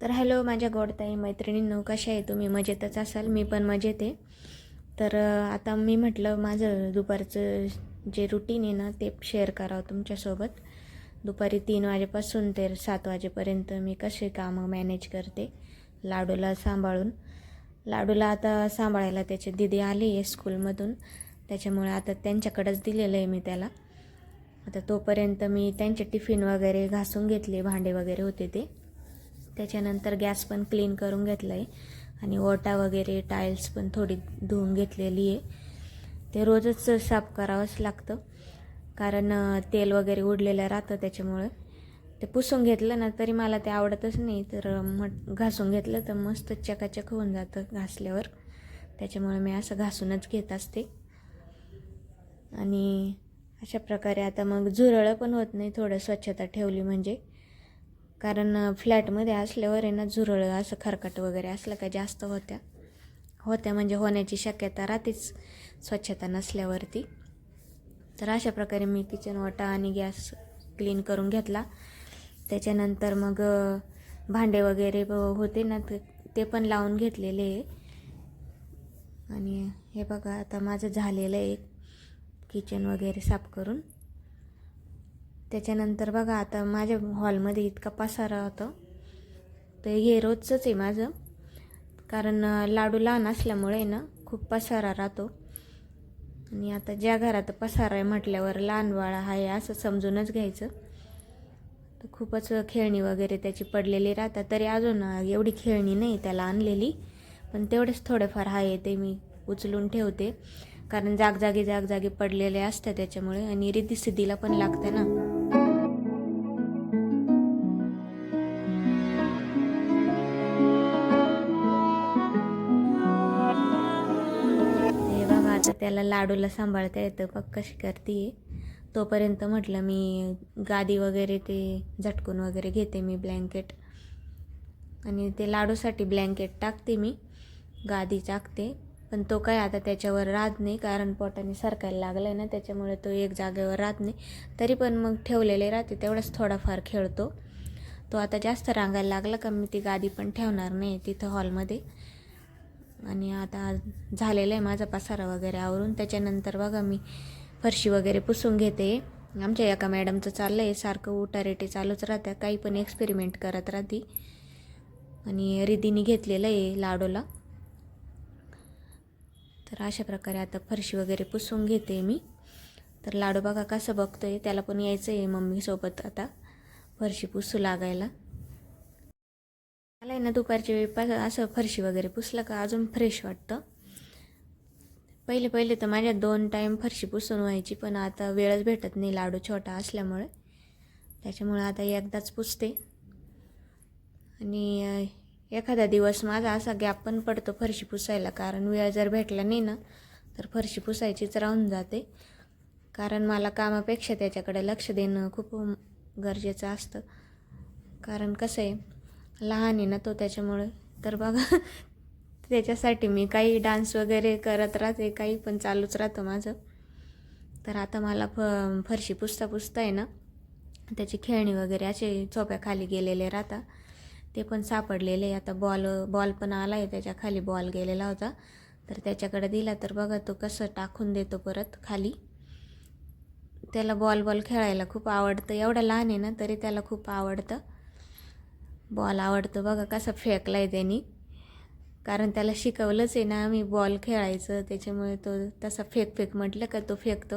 तर हॅलो माझ्या गोडताई मैत्रिणींनो कशा आहे तुम्ही? मजेतच असाल? मी पण मजेत आहे. तर आता मी म्हटलं माझं दुपारचं जे रुटीन आहे ना ते शेअर करावं तुमच्यासोबत. दुपारी तीन वाजेपासून ते सात वाजेपर्यंत मी कसे कामं मॅनेज करते लाडूला सांभाळून. लाडूला आता सांभाळायला त्याची दिदी आली आहे स्कूलमधून त्याच्यामुळे आता त्यांच्याकडंच दिलेलं आहे मी त्याला. आता तोपर्यंत मी त्यांचे टिफिन वगैरे घासून घेतले भांडे वगैरे होते ते. त्याच्यानंतर गॅस पण क्लीन करून घेतला आहे आणि ओटा वगैरे टाईल्स पण थोडी धुवून घेतलेली आहे. ते रोजच साफ करावंच लागतं. कारण तेल वगैरे उडलेलं राहतं त्याच्यामुळे. ते पुसून घेतलं ना तरी मला ते आवडतच नाही. तर मग घासून घेतलं तर मस्त चकाचक होऊन जातं घासल्यावर. त्याच्यामुळे मी असं घासूनच घेत असते. आणि अशा प्रकारे आता मग झुरळं पण होत नाही थोडं स्वच्छता ठेवली म्हणजे. कारण फ्लॅटमध्ये असल्यावर आहे ना झुरळं असं खरकट वगैरे असलं का जास्त होत्या. होत्या म्हणजे होण्याची शक्यता राहतेच स्वच्छता नसल्यावरती. तर अशा प्रकारे मी किचन वाटा आणि गॅस क्लीन करून घेतला. त्याच्यानंतर मग भांडे वगैरे ब- होते ना ते ते पण लावून घेतलेले आहे. आणि हे बघा आता माझं झालेलं आहे किचन वगैरे साफ करून. त्याच्यानंतर बघा आता माझ्या हॉलमध्ये इतका पसारा होता. तर हे रोजचंच आहे माझं. कारण लाडू लहान असल्यामुळे ना खूप पसारा राहतो. आणि आता ज्या घरात पसारा आहे म्हटल्यावर लहान बाळ आहे असं समजूनच घ्यायचं. तर खूपच खेळणी वगैरे त्याची पडलेली राहतात. तरी अजून एवढी खेळणी नाही त्याला आणलेली. पण तेवढेच थोडेफार आहे ते मी उचलून ठेवते. कारण जागजागी जागजागी पडलेले असतात त्याच्यामुळे. आणि रिद्धी सिद्धीला पण लागते ना. त्याला लाडूला सांभाळता येतं बघ कशी करते तोपर्यंत म्हटलं मी गादी वगैरे ते झटकून वगैरे घेते मी ब्लँकेट आणि ते लाडूसाठी ब्लँकेट टाकते मी गादी टाकते पण तो काय आता त्याच्यावर राहत नाही कारण पोटाने सरकायला लागलं आहे ना त्याच्यामुळे तो एक जागेवर राहत नाही. तरी पण मग ठेवलेले राहते तेवढाच थोडाफार खेळतो. तो आता जास्त रांगायला लागला का मी ती गादी पण ठेवणार नाही तिथं हॉलमध्ये आणि आता झालेलं आहे माझा पसारा वगैरे आवरून. त्याच्यानंतर बघा मी फरशी वगैरे पुसून घेते. आमच्या एका मॅडमचं चाललं आहे सारखं उटारेटे चालूच राहत्या. काही पण एक्सपेरिमेंट करत राहते. आणि रिदीने घेतलेलं आहे लाडूला. तर अशा प्रकारे आता फरशी वगैरे पुसून घेते मी. तर लाडू बघा कसं बघतोय. त्याला पण यायचं आहे मम्मीसोबत आता फरशी पुसू लागायला. आहे ना दुपारच्या वेळी पा असं फरशी वगैरे पुसलं का अजून फ्रेश वाटतं. पहिले पहिले तर माझ्या दोन टाईम फरशी पुसून व्हायची पण आता वेळच भेटत नाही लाडू छोटा असल्यामुळे. त्याच्यामुळे आता एकदाच पुसते. आणि एखादा दिवस माझा असा गॅप पण पडतो फरशी पुसायला कारण वेळ जर भेटला नाही ना तर फरशी पुसायचीच राहून जाते. कारण मला कामापेक्षा त्याच्याकडे लक्ष देणं खूप गरजेचं असतं. कारण कसं आहे लहान आहे ना तो त्याच्यामुळे. तर बघा त्याच्यासाठी मी काही डान्स वगैरे करत राहते काही पण चालूच राहतं माझं. तर आता मला फ फरशी पुसता पुसता आहे ना त्याची खेळणी वगैरे असे चोप्याखाली गेलेले राहता ते पण सापडलेले आता बॉल बॉल पण आला आहे त्याच्याखाली बॉल गेलेला होता. तर त्याच्याकडे दिला तर बघा तो कसं टाकून देतो परत खाली. त्याला बॉल बॉल खेळायला खूप आवडतं. एवढं लहान आहे ना तरी त्याला खूप आवडतं. बॉल आवडतो बघा कसा फेकला आहे त्यांनी. कारण त्याला शिकवलंच आहे ना आम्ही बॉल खेळायचं त्याच्यामुळे तो तसा फेक फेक म्हटलं का तो फेकतो.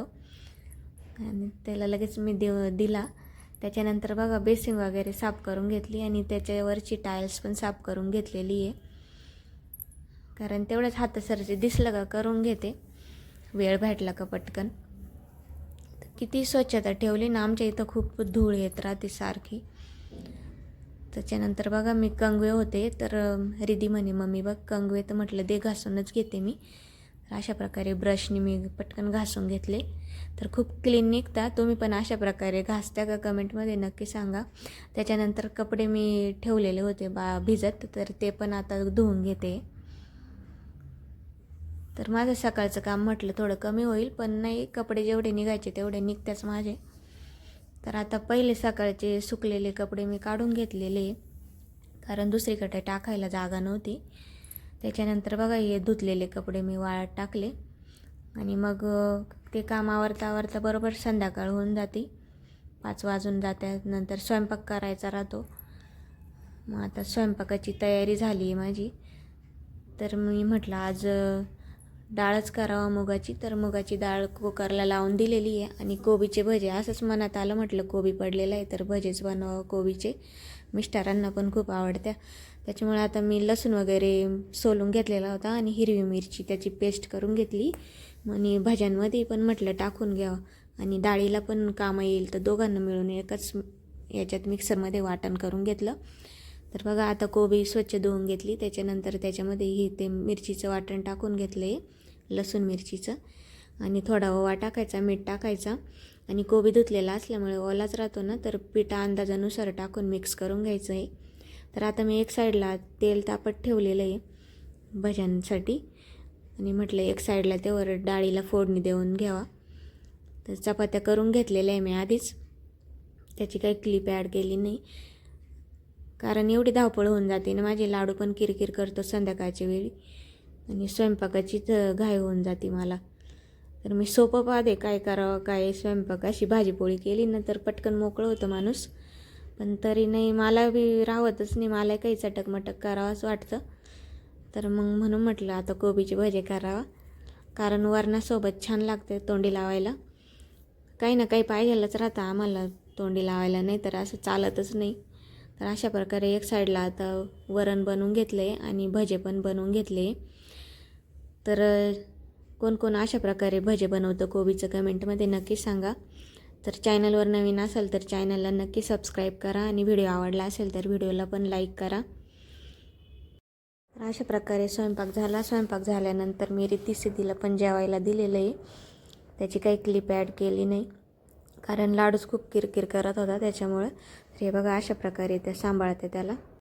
आणि त्याला लगेच मी देव दिला. त्याच्यानंतर बघा बेसिंग वगैरे साफ करून घेतली आणि त्याच्यावरची टाईल्स पण साफ करून घेतलेली आहे. कारण तेवढंच हातासरचे दिसलं का करून घेते. वेळ भेटला का पटकन. किती स्वच्छता ठेवली ना आमच्या इथं खूप धूळ येत राहते सारखी. त्याच्यानंतर बघा मी कंगवे होते तर रिदी म्हणे मम्मी बघ कंगवे तर म्हटलं दे घासूनच घेते मी. तर अशा प्रकारे ब्रशने मी पटकन घासून घेतले. तर खूप क्लीन निघता. तुम्ही पण अशा प्रकारे घासता का कमेंटमध्ये नक्की सांगा. त्याच्यानंतर कपडे मी ठेवलेले होते बा भिजत तर ते पण आता धुवून घेते. तर माझं सकाळचं काम म्हटलं थोडं कमी होईल पण नाही कपडे जेवढे निघायचे तेवढे निघतेच माझे. तर आता पहिले सकाळचे सुकलेले कपडे मी काढून घेतलेले कारण दुसरीकडे टाकायला जागा नव्हती. त्याच्यानंतर बघा हे धुतलेले कपडे मी वाळत टाकले. आणि मग ते काम आवरता आवरता बरोबर संध्याकाळ होऊन जाते. पाच वाजून जात्यानंतर स्वयंपाक करायचा राहतो. मग आता स्वयंपाकाची तयारी झाली आहे माझी. तर मी म्हटलं आज डाळच करावा मुगाची तर मुगाची डाळ कुकरला लावून दिलेली आहे आणि कोबीचे भजे. असंच मनात आलं म्हटलं कोबी पडलेलं आहे तर भजेच बनवावं कोबीचे. मिस्टरांना पण खूप आवडत्या. त्याच्यामुळे आता मी लसूण वगैरे सोलून घेतलेला होता आणि हिरवी मिरची त्याची पेस्ट करून घेतली आणि भाज्यांमध्ये पण म्हटलं टाकून घ्यावं. आणि डाळीला पण कामं येईल तर दोघांना मिळून एकच याच्यात मिक्सरमध्ये वाटण करून घेतलं. तर बघा आता कोबी स्वच्छ धुवून घेतली. त्याच्यानंतर त्याच्यामध्ये ही ते मिरचीचं वाटण टाकून घेतलं आहे लसूण मिरचीचं. आणि थोडा ओवा टाकायचा मीठ टाकायचा. आणि कोबी धुतलेला असल्यामुळे ओलाच राहतो ना तर पिठा अंदाजानुसार टाकून मिक्स करून घ्यायचं आहे तर आता मी एक साईडला तेल तापत ठेवलेलं आहे भज्यांसाठी. आणि म्हटलं एक साईडला त्यावर डाळीला फोडणी देऊन घ्यावा. तर चपात्या करून घेतलेल्या आहे मी आधीच. त्याची काही क्लिप ॲड केली नाही. कारण एवढी धावपळ होऊन जाते ना माझे लाडू पण किरकिर करतो संध्याकाळच्या वेळी. आणि स्वयंपाकाचीच घाई होऊन जाते मला. तर मी सोपं पाहते काय करावं काय स्वयंपाक अशी भाजीपोळी केली ना तर पटकन मोकळं होतं माणूस. पण तरी नाही मला बी राहतच नाही मला काही चटकमटक करावंच वाटतं. तर मग म्हणून म्हटलं आता कोबीचे भजे करावा. कारण वरणासोबत छान लागते तोंडी लावायला. काही ना काही पाहिजेलच राहतं आम्हाला तोंडी लावायला नाही तर असं चालतच नाही. तर अशा प्रकारे एक साईडला आता वरण बनवून घेतलं आहे आणि भजे पण बनवून घेतले. तर कोण कोण अशा प्रकारे भजे बनवतं कोबीचं कमेंटमध्ये नक्की सांगा. तर चॅनलवर नवीन असेल तर चॅनलला नक्की सबस्क्राईब करा आणि व्हिडिओ आवडला असेल तर व्हिडिओला पण लाईक करा. तर अशा प्रकारे स्वयंपाक झाला. स्वयंपाक झाल्यानंतर मी रिती सिद्धीला पण जेवायला दिलेलं आहे. त्याची काही क्लिप ॲड केली नाही. कारण लाडूच खूप किरकिर करत होता त्याच्यामुळं. तर हे बघा अशा प्रकारे त्या सांभाळते त्याला.